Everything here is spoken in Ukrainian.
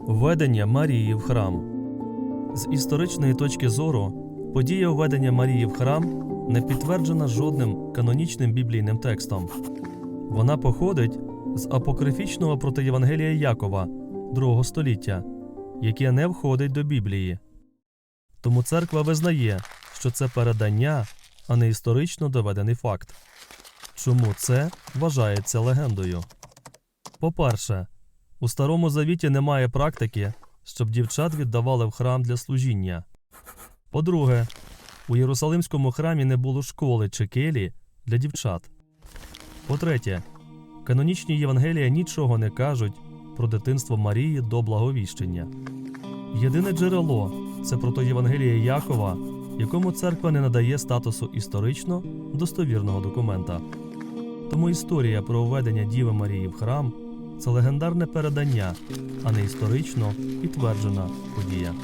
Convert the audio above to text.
Введення Марії в храм. З історичної точки зору, подія введення Марії в храм не підтверджена жодним канонічним біблійним текстом. Вона походить з апокрифічного протиєвангелія Якова другого століття, яке не входить до Біблії. Тому церква визнає, що це передання, а не історично доведений факт. Чому це вважається легендою? По-перше, у Старому Завіті немає практики, щоб дівчат віддавали в храм для служіння. По-друге, у Єрусалимському храмі не було школи чи келі для дівчат. По-третє, канонічні Євангелія нічого не кажуть про дитинство Марії до благовіщення. Єдине джерело це протоєвангелія Якова, якому церква не надає статусу історично достовірного документа. Тому історія про введення Діви Марії в храм це легендарне передання, а не історично підтверджена подія.